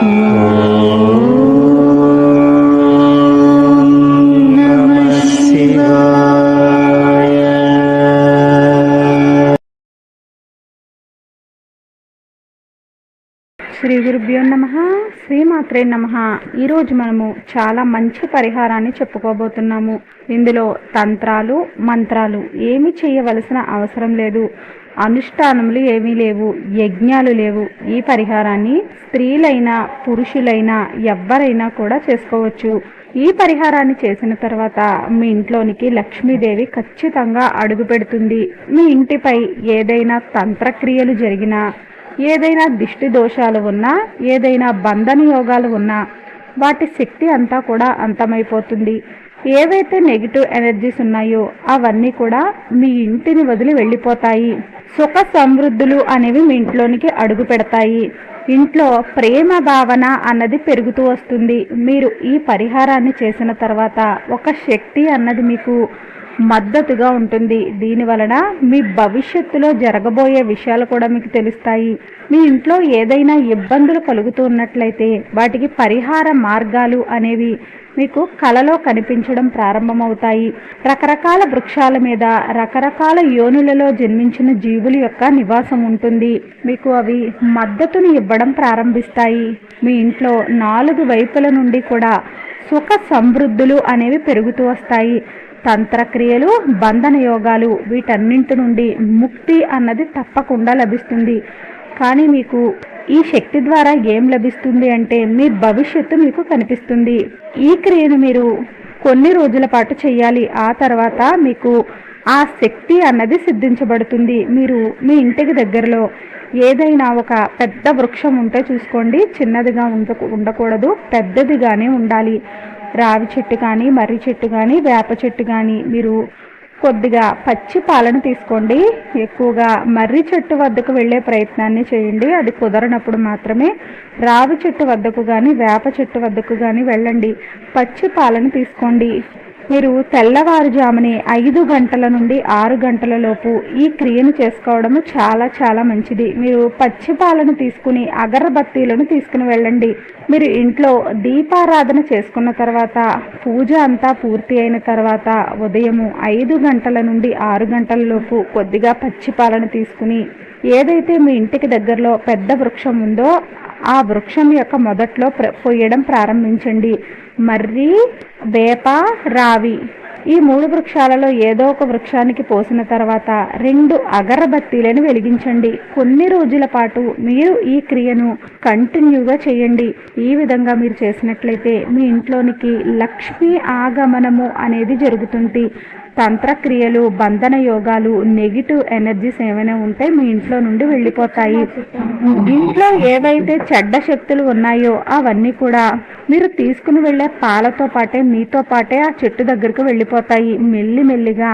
నమః శ్రీ గురుభ్యో నమ. శ్రీమాత్రే నమ. ఈరోజు మనము చాలా మంచి పరిహారాన్ని చెప్పుకోబోతున్నాము. ఇందులో తంత్రాలు మంత్రాలు ఏమి చేయవలసిన అవసరం లేదు. అనుష్ఠానములు ఏమీ లేవు యజ్ఞాలు లేవు. ఈ పరిహారాన్ని స్త్రీలైనా పురుషులైనా ఎవ్వరైనా కూడా చేసుకోవచ్చు. ఈ పరిహారాన్ని చేసిన తర్వాత మీ ఇంట్లోనికి లక్ష్మీదేవి ఖచ్చితంగా అడుగు పెడుతుంది మీ ఇంటిపై ఏదైనా తంత్రక్రియలు జరిగినా ఏదైనా దిష్టి దోషాలు ఉన్నా ఏదైనా బంధన యోగాలు ఉన్నా వాటి శక్తి అంతా కూడా అంతమైపోతుంది. ఏవైతే నెగిటివ్ ఎనర్జీస్ ఉన్నాయో అవన్నీ కూడా మీ ఇంటిని వదిలి వెళ్ళిపోతాయి. సుఖ సమృద్ధులు అనేవి మీ ఇంట్లోనికి అడుగు పెడతాయి. ఇంట్లో ప్రేమ భావన అన్నది పెరుగుతూ వస్తుంది. మీరు ఈ పరిహారాన్ని చేసిన తర్వాత ఒక శక్తి అన్నది మీకు మద్దతుగా ఉంటుంది. దీని వలన మీ భవిష్యత్తులో జరగబోయే విషయాలు కూడా మీకు తెలుస్తాయి. మీ ఇంట్లో ఏదైనా ఇబ్బందులు కలుగుతూ ఉన్నట్లయితే వాటికి పరిహార మార్గాలు అనేవి మీకు కలలో కనిపించడం ప్రారంభమవుతాయి. రకరకాల వృక్షాల మీద రకరకాల యోనులలో జన్మించిన జీవుల యొక్క నివాసం ఉంటుంది. మీకు అవి మద్దతును ఇవ్వడం ప్రారంభిస్తాయి. మీ ఇంట్లో నాలుగు వైపుల నుండి కూడా సుఖ సమృద్ధులు అనేవి పెరుగుతూ వస్తాయి. తంత్రక్రియలు బంధన యోగాలు వీటన్నింటి నుండి ముక్తి అన్నది తప్పకుండా లభిస్తుంది. కానీ మీకు ఈ శక్తి ద్వారా ఏం లభిస్తుంది అంటే మీ భవిష్యత్తు మీకు కనిపిస్తుంది. ఈ క్రియను మీరు కొన్ని రోజుల పాటు చేయాలి. ఆ తర్వాత మీకు ఆ శక్తి అన్నది సిద్ధించబడుతుంది. మీరు మీ ఇంటికి దగ్గరలో ఏదైనా ఒక పెద్ద వృక్షం ఉంటే చూసుకోండి. చిన్నదిగా ఉండ ఉండకూడదు. పెద్దదిగానే ఉండాలి. రావి చెట్టు కానీ మర్రి చెట్టు కానీ వేప చెట్టు కానీ మీరు కొద్దిగా పచ్చి పాలను తీసుకోండి. ఎక్కువగా మర్రి చెట్టు వద్దకు వెళ్ళే ప్రయత్నాన్ని చేయండి. అది కుదరనప్పుడు మాత్రమే రావి చెట్టు వద్దకు కానీ వేప చెట్టు వద్దకు కానీ వెళ్ళండి. పచ్చి పాలను తీసుకోండి. మీరు తెల్లవారుజామునే ఐదు గంటల నుండి ఆరు గంటల లోపు ఈ క్రియను చేసుకోవడము చాలా చాలా మంచిది. మీరు పచ్చి పాలను తీసుకుని అగరబత్తీలను తీసుకుని వెళ్ళండి. మీరు ఇంట్లో దీపారాధన చేసుకున్న తర్వాత పూజ అంతా పూర్తి అయిన తర్వాత ఉదయము ఐదు గంటల నుండి ఆరు గంటల లోపు కొద్దిగా పచ్చి పాలను తీసుకుని ఏదైతే మీ ఇంటికి దగ్గరలో పెద్ద వృక్షం ఉందో ఆ వృక్షం యొక్క మొదట్లో ప్ర పొయ్యడం ప్రారంభించండి. మర్రి వేప రావి. ఈ మూడు వృక్షాలలో ఏదో ఒక వృక్షానికి పోసిన తర్వాత రెండు అగరబత్తీలను వెలిగించండి. కొన్ని రోజుల పాటు మీరు ఈ క్రియను కంటిన్యూగా చేయండి. ఈ విధంగా మీరు చేసినట్లయితే మీ ఇంట్లోనికి లక్ష్మీ ఆగమనము అనేది జరుగుతుంది తంత్రక్రియలు బంధన యోగాలు నెగిటివ్ ఎనర్జీస్ ఏమైనా ఉంటే మీ ఇంట్లో నుండి వెళ్ళిపోతాయి. ఇంట్లో ఏవైతే చెడ్డ శక్తులు ఉన్నాయో అవన్నీ కూడా మీరు తీసుకుని వెళ్ళే పాలతో పాటే మీతో పాటే ఆ చెట్టు దగ్గరకు వెళ్ళిపోతాయి. మెల్లి మెల్లిగా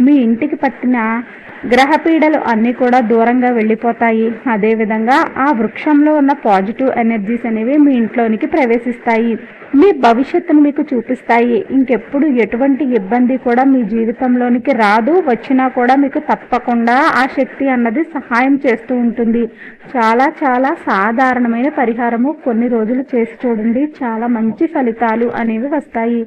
మీ ఇంటికి పట్టిన గ్రహపీడలు అన్నీ కూడా దూరంగా వెళ్ళిపోతాయి. అదేవిధంగా ఆ వృక్షంలో ఉన్న పాజిటివ్ ఎనర్జీస్ అనేవి మీ ఇంట్లోనికి ప్రవేశిస్తాయి. మీ భవిష్యత్తును మీకు చూపిస్తాయి. ఇంకెప్పుడు ఎటువంటి ఇబ్బంది కూడా మీ జీవితంలోనికి రాదు. వచ్చినా కూడా మీకు తప్పకుండా ఆ శక్తి అన్నది సహాయం చేస్తూ ఉంటుంది. చాలా చాలా సాధారణమైన పరిహారము కొన్ని రోజులు చేసి చూడండి. చాలా మంచి ఫలితాలు అనేవి వస్తాయి.